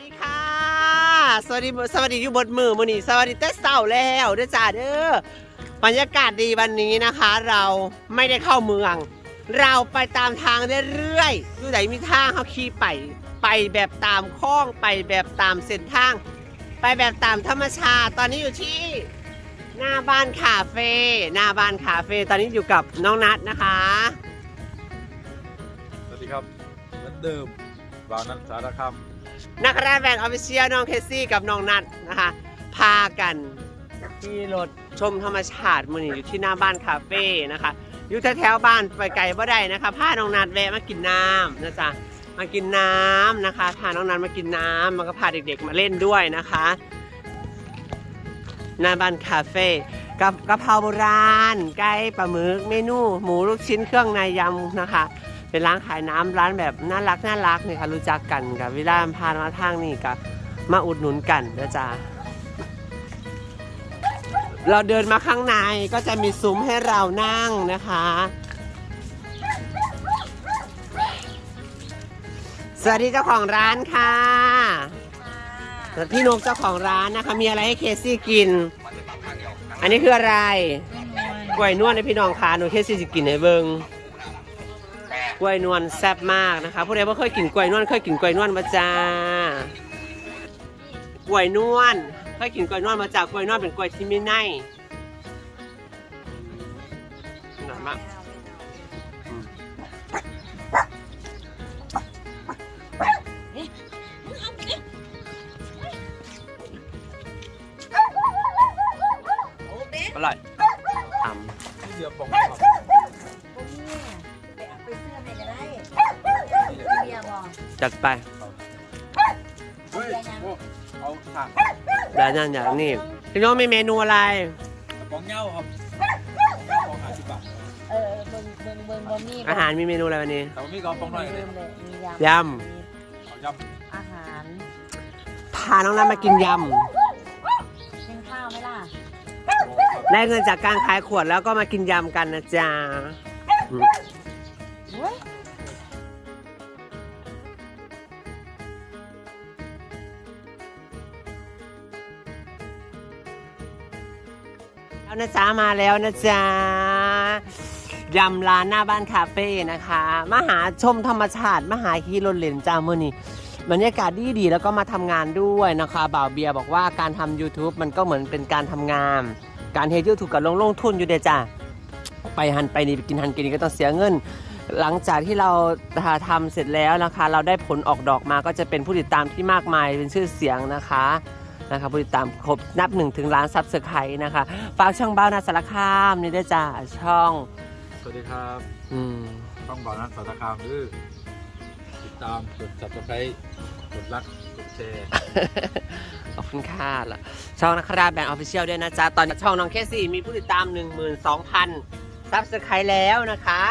ดีค่ะ สวัสดีสวัสดีอยู่บนมือมือนี่สวัสดีแต่เสาแล้วเด้อจ้าเด้อบรรยากาศดีวันนี้นะคะ เราไม่ได้เข้าเมือง เราไปตามทางเรื่อยๆดูไหนมีทางเขาขี่ไป ไปแบบตามคลองไปแบบตามเส้นทาง ไปแบบตามธรรมชาติตอนนี้อยู่ที่ หน้าบ้านคาเฟ่หน้าบ้านคาเฟ่ตอนนี้อยู่กับน้องนัทนะคะสวัสดีครับเหมือนเดิมบ่าวนัทสารคาม นักแรกแบนออฟฟิเชียลน้องเคสซี่กับน้องนัทนะคะ พากันที่รถชมธรรมชาติมือนี้อยู่ที่หน้าบ้านคาเฟ่นะคะอยู่แถวๆบ้านไปไกลบ่ได้นะคะพาน้องนัทแวะมากินน้ำนะจ๊ะมากินน้ำนะคะพาน้องนัทมากินน้ำมันก็พาเด็กๆมาเล่นด้วยนะคะหน้าบ้านคาเฟ่กับกะเพราโบราณไก่ปลาหมึกเมนู หมูลูกชิ้นเครื่องในยำนะคะ เป็นร้านขายน้ำร้านแบบน่ารักน่ารักเนี่ยค่ะรู้จักกันกับวิลาพานมาทางนี่กับมาอุดหนุนกันนะจ๊ะเราเดินมาข้างในก็จะมีซุ้มให้เรานั่งนะคะ สวัสดีเจ้าของร้านค่ะพี่นกเจ้าของร้านนะคะ มีอะไรให้เคซี่กิน อันนี้คืออะไรกล้วยนวดในพี่น้องค่ะหนูเคซี่จะกินใหเบิง กล้วยนวลแซ่บมากนะคะผู้ใดบ่เคยกินกล้วยนวลเคยกินกล้วยนวลมาจ้ากล้วยนวลเคยกินกล้วยนวลมาจากกล้วยนวลเป็นกล้วยที่ไม่ในหนามากอร่อยอ่ที่เจัดไปเฮ้ยโอ้เอาถังแต่นั่นอย่างนี้พี่น้องมีเมนูอะไรปองเง่าครับปองเง่าปองห้าสิบบาทเออเบิ่งเบิ่งเบิ่งบะหมี่อาหารมีเมนูอะไรวันนี้ แต่ว่ามีกองปองหน่อยเลยลืมเลยมียยำเอายอาหารพาน้องนัทมากินยกินข้าวไหมล่ะำโอ้ครับำได้เงินจากการขายขวดแล้วก็มากินยำกันนะจ๊ะอืม แล้วนะจ๊ะมาแล้วนะจ๊ะยำร้านหน้าบ้านคาเฟ่นะคะมาหาชมธรรมชาติมาหาฮีโรเลนจ้ามื่อนี้บรรยากาศดีดีแล้วก็มาทำงานด้วยนะคะบ่าวเบียร์บอกว่าการทำ YouTube มันก็เหมือนเป็นการทำงาน การเฮดยูทูบกับลงลงทุนอยู่เดจ้ะไปหันไปนี่ไปกินหันกินนี่ก็ต้องเสียเงิน หลังจากที่เราทำเสร็จแล้วนะคะ เราได้ผลออกดอกมาก็จะเป็นผู้ติดตามที่มากมายเป็นชื่อเสียงนะคะ นะคะผู้ติดตามครบนับหนึ่งถึงล้านซับสไครต์นะคะฝากช่องบ้าวนาสารคามนี่ด้วยจ้าช่อง สวัสดีครับ อืมต้องบ่าวนัทสารคามด้วยติดตามกด subscribe กดรักกดแชร์ขอบคุณค่ะล่ะช่องนักคราชแบรนด์ออฟฟิเชียลด้วยนะจ๊ะ ตอนนี้ช่องน้องแคสซี่มีผู้ติดตาม 12,000ซับสไครต์แล้วนะคะ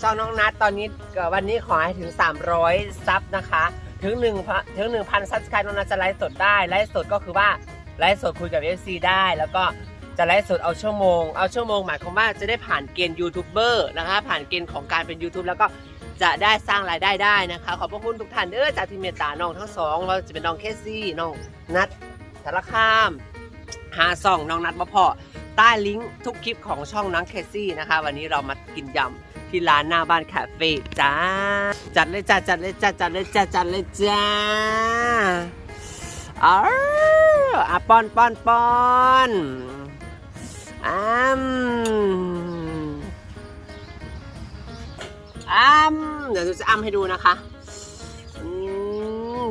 ช่องน้องนัดตอนนี้เอ่อวันนี้ขอให้ถึง 300 ซับนะคะ ถึง1พันถึง1,000ซับสไครต์น้องนัดจะไลฟ์สดได้ไลฟ์สดก็คือว่าไลฟ์สดคุยกับ FC ได้ แล้วก็จะไลฟ์สดเอาชั่วโมง เอาชั่วโมงหมายความว่าจะได้ผ่านเกณฑ์ยูทูบเบอร์นะคะ ผ่านเกณฑ์ของการเป็น YouTube แล้วก็จะได้สร้างรายได้ได้นะคะ ขอบพระคุณทุกท่านเด้อจากที่เมตตาน้องทั้งสองเราจะเป็นน้องเคสซี่น้องนัดสารคามหาส่องน้องนัดมาพอใต้ลิงก์ทุกคลิปของช่องน้องเคสซี่นะคะ วันนี้เรามากินยำ ที่ร้านหน้าบ้านคาเฟ่จ้า จัดเลยจ้าจัดเลยจ้าจัดเลยจ้าจัดเลยจ้าอ้าอะป้อนป้อนป้อนอ้มอ้มเดี๋ยวจะอ้ำให้ดูนะคะ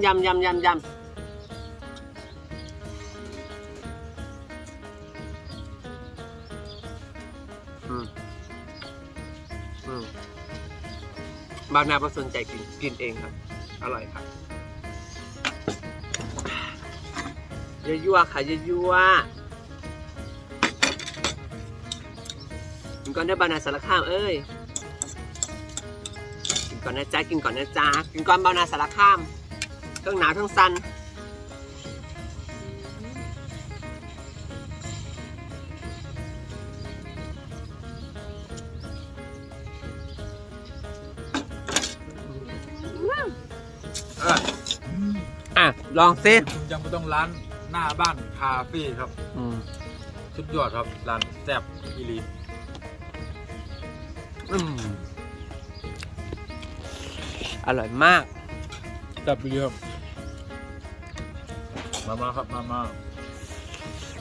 ยำยำยำยำอืม อืมบางนาประสนใจกินกินเองครับ อร่อยครับยั่วค่ะยั่วกินก่อนได้บางนาสารคามเอ้ยกินก่อนนะจ๊ะกินก่อนนะจ๊ะกินก่อนบางนาสารคามเครื่องหนาวทั้งสัน ลองซิคุณยังไม่ต้องร้านหน้าบ้านคาเฟ่ครับ อืมสุดยอดครับร้านแซ่บอีหลีอืมอร่อยมาก แซ่บอีหลีครับมามาครับมามา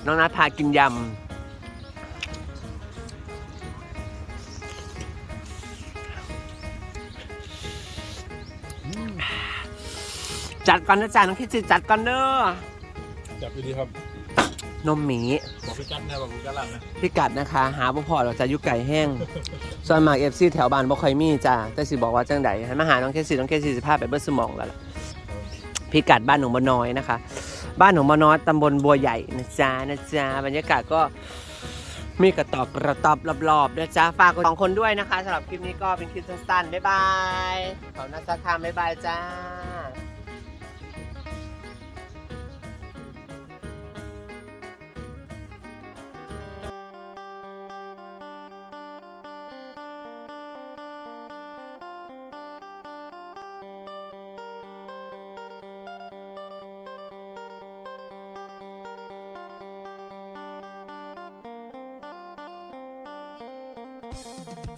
น้องนัทพากินยำ จัดก่อนนะจ๊ะน้องคิดจิจัดก่อนเด้อแซ่บอีหลีครับ นมหมีบอกพี่กัดแน่บอกพี่กัดหลังนะพิกัดนะคะ หาบ่พอเราจะยุไก่แห้งส่วนมากเอฟซีแถวบ้านบ่ค่อยมีจ้าแต่สิบอกว่าจังใดให้มาหาน้องเคสซี่น้องเคสซี่สิพาไปเบิดสมองแล้วล่ะพิกัดบ้านหนองบัวน้อยนะคะ บ้านหนองบัวน้อยตำบลบัวใหญ่นะจ๊ะนะจ๊ะบรรยากาศก็มีกระตอบกระตอบรอบๆนะจ๊ะฝากสองคนด้วยนะคะสำหรับคลิปนี้ก็เป็นคลิปสั้นๆบ๊ายบายขอบคุณนักสักคำบ๊ายบายจ้า Música